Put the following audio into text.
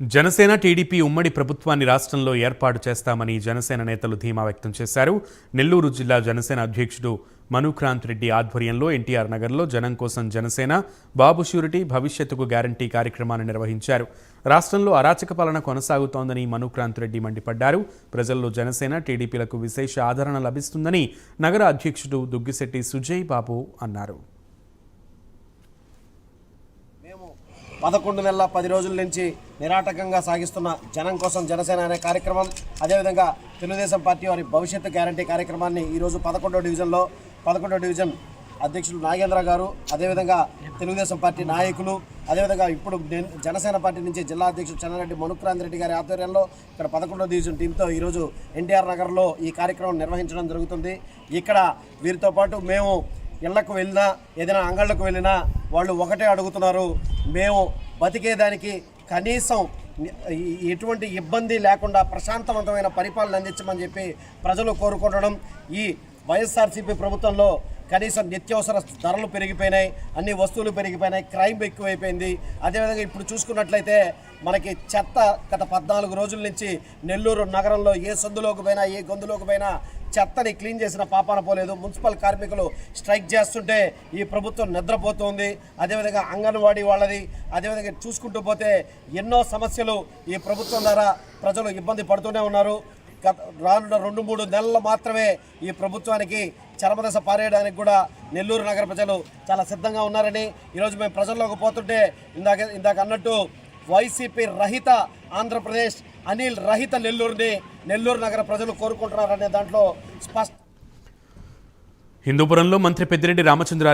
Janasena TDP ఉమ్మడి ప్రభుత్వాన్ని రాష్ట్రంలో ఏర్పాటు చేస్తామని జనసేన నేతలు ధీమా వ్యక్తం చేశారు. నెల్లూరు జిల్లా జనసేన అధ్యక్షుడు మనుక్రాంత్ రెడ్డి ఆధ్వర్యంలో ఎన్టీఆర్ నగర్లో జనం కోసం జనసేన బాబు షూరిటీ భవిష్యత్తుకు గ్యారంటీ కార్యక్రమాన్ని నిర్వహించారు. రాష్ట్రంలో అరాచక పాలన కొనసాగుతోందని మనుక్రాంత్ రెడ్డి మండిపడ్డారు. ప్రజల్లో జనసేన టీడీపీలకు విశేష ఆదరణ లభిస్తుందని నగర అధ్యక్షుడు దుగ్గిశెట్టి సుజయ్ బాబు అన్నారు మేము పదకొండు నెలల పది రోజుల నుంచి నిరాటకంగా సాగిస్తున్న జనం కోసం జనసేన అనే కార్యక్రమం అదేవిధంగా తెలుగుదేశం పార్టీ వారి భవిష్యత్తు గ్యారంటీ కార్యక్రమాన్ని ఈరోజు పదకొండో డివిజన్లో పదకొండో డివిజన్ అధ్యక్షులు నాగేంద్ర గారు అదేవిధంగా తెలుగుదేశం పార్టీ నాయకులు అదేవిధంగా ఇప్పుడు నేను జనసేన పార్టీ నుంచి జిల్లా అధ్యక్షుడు చెన్నారెడ్డి మనుక్రాంత్ రెడ్డి గారి ఆధ్వర్యంలో ఇక్కడ పదకొండో డివిజన్ టీంతో ఈరోజు ఎన్టీఆర్ నగర్లో ఈ కార్యక్రమం నిర్వహించడం జరుగుతుంది. ఇక్కడ వీరితో పాటు మేము ఇళ్ళకు వెళ్ళినా ఏదైనా అంగళ్ళకు వెళ్ళినా వాళ్ళు ఒకటే అడుగుతున్నారు. మేము బతికేదానికి కనీసం ఎటువంటి ఇబ్బంది లేకుండా ప్రశాంతవంతమైన పరిపాలన అందించమని చెప్పి ప్రజలు కోరుకుంటడం ఈ వైఎస్ఆర్సీపీ ప్రభుత్వంలో కనీసం నిత్యావసర ధరలు పెరిగిపోయినాయి అన్ని వస్తువులు పెరిగిపోయినాయి క్రైమ్ ఎక్కువైపోయింది. అదేవిధంగా ఇప్పుడు చూసుకున్నట్లయితే మనకి చెత్త గత పద్నాలుగు రోజుల నుంచి నెల్లూరు నగరంలో ఏ సందులోకి పోయినా ఏ గొంతులోకి పోయినా చెత్తని క్లీన్ చేసిన పాపాన పోలేదు. మున్సిపల్ కార్మికులు స్ట్రైక్ చేస్తుంటే ఈ ప్రభుత్వం నిద్రపోతుంది. అదేవిధంగా అంగన్వాడీ వాళ్ళది అదేవిధంగా చూసుకుంటూ పోతే ఎన్నో సమస్యలు ఈ ప్రభుత్వం ద్వారా ప్రజలు ఇబ్బంది పడుతూనే ఉన్నారు. గత రానున్న రెండు మూడు నెలలు మాత్రమే ఈ ప్రభుత్వానికి చరమదశ పారేయడానికి కూడా నెల్లూరు నగర ప్రజలు చాలా సిద్ధంగా ఉన్నారని ఈరోజు మేము ప్రజల్లోకి పోతుంటే ఇందాక ఇందాక అన్నట్టు వైసీపీ రహిత ఆంధ్రప్రదేశ్ అనిల్ రహిత నెల్లూరుని నెల్లూరు నగర ప్రజలు కోరుకుంటున్నారనే దాంట్లో స్పష్ట హిందూపురంలో మంత్రి పెద్దిరెడ్డి రామచంద్ర